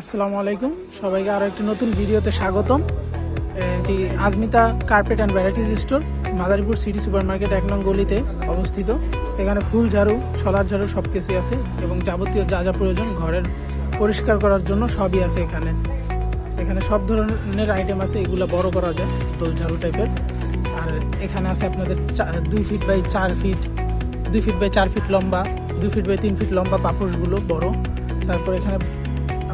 আসসালামু আলাইকুম। সবাইকে আরও একটি নতুন ভিডিওতে স্বাগতম। এটি Azmita carpet and varieties store Madaripur city super market এক নং গলিতে অবস্থিত। এখানে ফুল ঝাড়ু সলার ঝাড়ু সব কিছুই আছে এবং যাবতীয় যা যা প্রয়োজন ঘরের পরিষ্কার করার জন্য সবই আছে এখানে। এখানে সব ধরনের আইটেম আছে, এগুলো বড় করা যায়, দোল ঝাড়ু টাইপের আর এখানে আছে আপনাদের দুই ফিট বাই চার ফিট দুই ফিট বাই চার ফিট লম্বা, দুই ফিট বাই তিন ফিট লম্বা পাপোশগুলো বড়। তারপর এখানে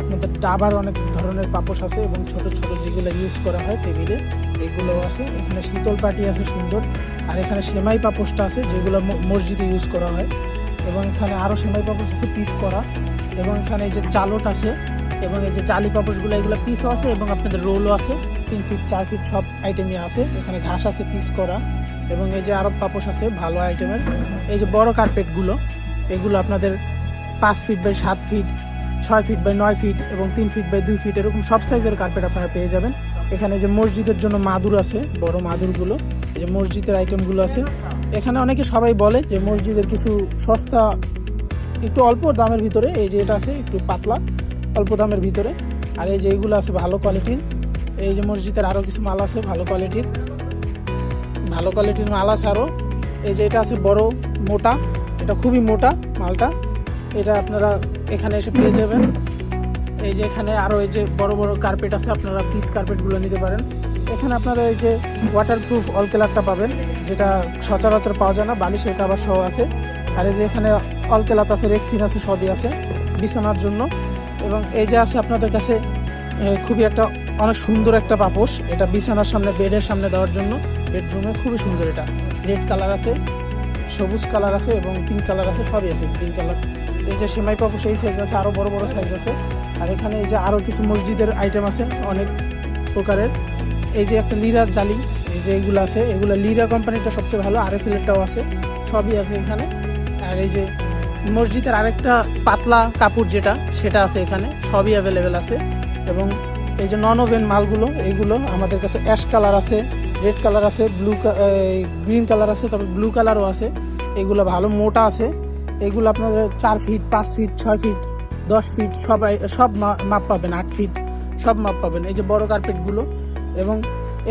আপনাদের ডাবার অনেক ধরনের পাপোশ আছে এবং ছোট ছোট যেগুলো ইউজ করা হয় টেবিলে এগুলো আছে। এখানে শীতল পাটি আছে সুন্দর। আর এখানে সেমাই পাপোশটা আছে যেগুলো মসজিদে ইউজ করা হয়। এবং এখানে আরও সেমাই পাপোশ আছে পিস করা। এবং এখানে এই যে চালট আছে এবং এই যে জালি পাপোশগুলো, এগুলো পিসও আছে এবং আপনাদের রোলও আছে। তিন ফিট চার ফিট সব আইটেমই আছে। এখানে ঘাস আছে পিস করা। এবং এই যে আরব পাপোশ আছে ভালো আইটেমের এই যে বড় কার্পেটগুলো এগুলো আপনাদের পাঁচ ফিট বাই সাত ফিট ছয় ফিট বাই নয় ফিট এবং তিন ফিট বাই দুই ফিট এরকম সব সাইজের কার্পেট আপনারা পেয়ে যাবেন। এখানে যে মসজিদের জন্য মাদুর আছে, বড় মাদুরগুলো যে মসজিদের আইটেমগুলো আছে। এখানে অনেকে সবাই বলে যে মসজিদের কিছু সস্তা, একটু অল্প দামের ভিতরে, এই যে এটা আছে একটু পাতলা, অল্প দামের ভিতরে। আর এই যে এইগুলো আছে ভালো কোয়ালিটির এই যে মসজিদের আরও কিছু মাল আছে ভালো কোয়ালিটির ভালো কোয়ালিটির মাল আছে আরও এই যে এটা আছে বড়, মোটা, এটা খুবই মোটা মালটা। এটা আপনারা এখানে এসে পেয়ে যাবেন। এই যে এখানে আরও এই যে বড় বড় কার্পেট আছে, আপনারা পিস কার্পেটগুলো নিতে পারেন। এখানে আপনারা এই যে ওয়াটারপ্রুফ অল কালারটা পাবেন, যেটা সচরাচর পাওয়া যায় না, বালিশের কাবার সহ আছে। আর এই যে এখানে অল কেলাত আছে রেক্সিন আছে, সবই আছে বিছানার জন্য। এবং এই যে আছে আপনাদের কাছে খুবই একটা অনেক সুন্দর একটা পাপোশ, এটা বিছানার সামনে বেডের সামনে দেওয়ার জন্য। বেডরুমে খুবই সুন্দর এটা। রেড কালার আছে, সবুজ কালার আছে এবং পিঙ্ক কালার আছে, সবই আছে। পিঙ্ক কালার এই যে সেমাই পাপোশ এই সাইজ আছে আরও বড় বড় সাইজ আছে। আর এখানে এই যে আরও কিছু মসজিদের আইটেম আছে, অনেক প্রকারের। এই যে একটা লিরার জালি, এই যে এগুলো আছে, এগুলো লিরা কোম্পানিটা সবচেয়ে ভালো আর এফিলেরটাও আছে, সবই আছে এখানে। আর এই যে মসজিদের আরেকটা পাতলা কাপড় যেটা, সেটা আছে এখানে, সবই অ্যাভেলেবেল আছে। এবং এই যে নন ওভেন মালগুলো এইগুলো আমাদের কাছে অ্যাশ কালার আছে রেড কালার আছে ব্লু গ্রিন কালার আছে, তারপর ব্লু কালারও আছে। এগুলো ভালো মোটা আছে এগুলো আপনাদের চার ফিট পাঁচ ফিট ছয় ফিট দশ ফিট সবাই, সব মাপ পাবেন, আট ফিট সব মাপ পাবেন। এই যে বড় কার্পেটগুলো এবং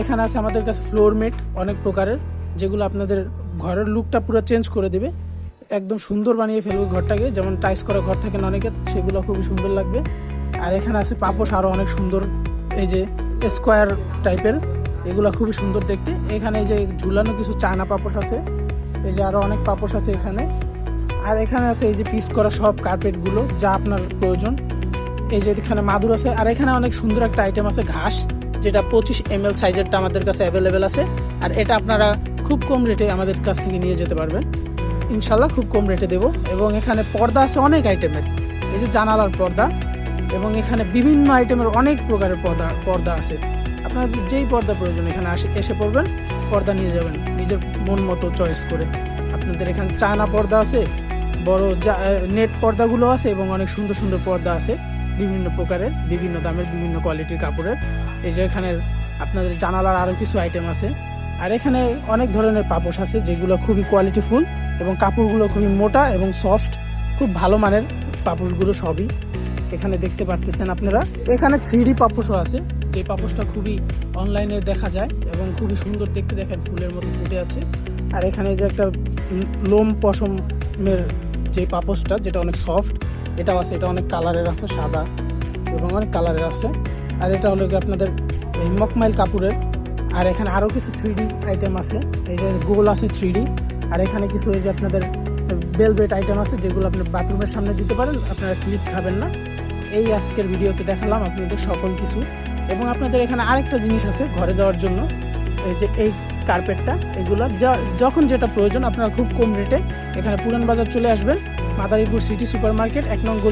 এখানে আছে আমাদের কাছে ফ্লোর মেট অনেক প্রকারের, যেগুলো আপনাদের ঘরের লুকটা পুরো চেঞ্জ করে দেবে। একদম সুন্দর বানিয়ে ফেলবে ঘরটাকে, যেমন টাইস করা ঘর থাকে না অনেকের, সেগুলো খুবই সুন্দর লাগবে। আর এখানে আছে পাপোশ আরও অনেক সুন্দর, এই যে স্কোয়ার টাইপের এগুলো খুবই সুন্দর দেখতে। এখানে এই যে ঝুলানো কিছু চায়না পাপোশ আছে, এই যে আরও অনেক পাপোশ আছে এখানে। আর এখানে আছে এই যে পিস করা সব কার্পেটগুলো যা আপনার প্রয়োজন। এই যে এখানে মাদুর আছে, আর এখানে অনেক সুন্দর একটা আইটেম আছে ঘাস, যেটা পঁচিশ এম এল সাইজেরটা আমাদের কাছে অ্যাভেলেবেল আছে। আর এটা আপনারা খুব কম রেটে আমাদের কাছ থেকে নিয়ে যেতে পারবেন। ইনশাল্লাহ খুব কম রেটে দেবো। এবং এখানে পর্দা আছে অনেক আইটেমের এই যে জানালার পর্দা। এবং এখানে বিভিন্ন আইটেমের অনেক প্রকারের পর্দা পর্দা আছে। আপনাদের যেই পর্দা প্রয়োজন এখানে আসে, এসে পড়বেন, পর্দা নিয়ে যাবেন। নিজের মন মতো চয়েস করে। আপনাদের এখানে চায়না পর্দা আছে বড় নেট পর্দাগুলো আছে এবং অনেক সুন্দর সুন্দর পর্দা আছে। বিভিন্ন প্রকারের, বিভিন্ন দামের, বিভিন্ন কোয়ালিটির কাপড়ের। এই যে এখানে আপনাদের জানালার আরও কিছু আইটেম আছে। আর এখানে অনেক ধরনের পাপোশ আছে যেগুলো খুবই কোয়ালিটিফুল এবং কাপড়গুলো খুবই মোটা এবং সফট খুব ভালো মানের পাপোশগুলো সবই এখানে দেখতে পারতেছেন আপনারা। এখানে থ্রি পাপোশও আছে। যে পাপোশটা খুবই অনলাইনে দেখা যায় এবং খুবই সুন্দর দেখতে দেখেন, ফুলের মতো ফুটে আছে। আর এখানে যে একটা লোম পশমের যে পাপোশটা, যেটা অনেক সফট এটাও আছে, এটা অনেক কালারের আছে, সাদা এবং অনেক কালারের আছে। আর এটা হলো কি আপনাদের এই মকমাইল কাপড়ের। আর এখানে আরও কিছু থ্রি আইটেম আছে যে গোল আছে থ্রি আর এখানে কিছু এই যে আপনাদের বেলভেট আইটেম আছে, যেগুলো আপনি বাথরুমের সামনে দিতে পারেন, আপনারা স্লিপ খাবেন না। এই আজকের ভিডিওতে দেখালাম আপনাদের সকল কিছু। এবং আপনাদের এখানে আরেকটা জিনিস আছে ঘরে দেওয়ার জন্য, এই যে এই কার্পেটটা এগুলো যখন যেটা প্রয়োজন, আপনারা খুব কম রেটে এখানে পুরান বাজার চলে আসবেন। মাদারীপুর সিটি সুপার মার্কেট এক নং গলি।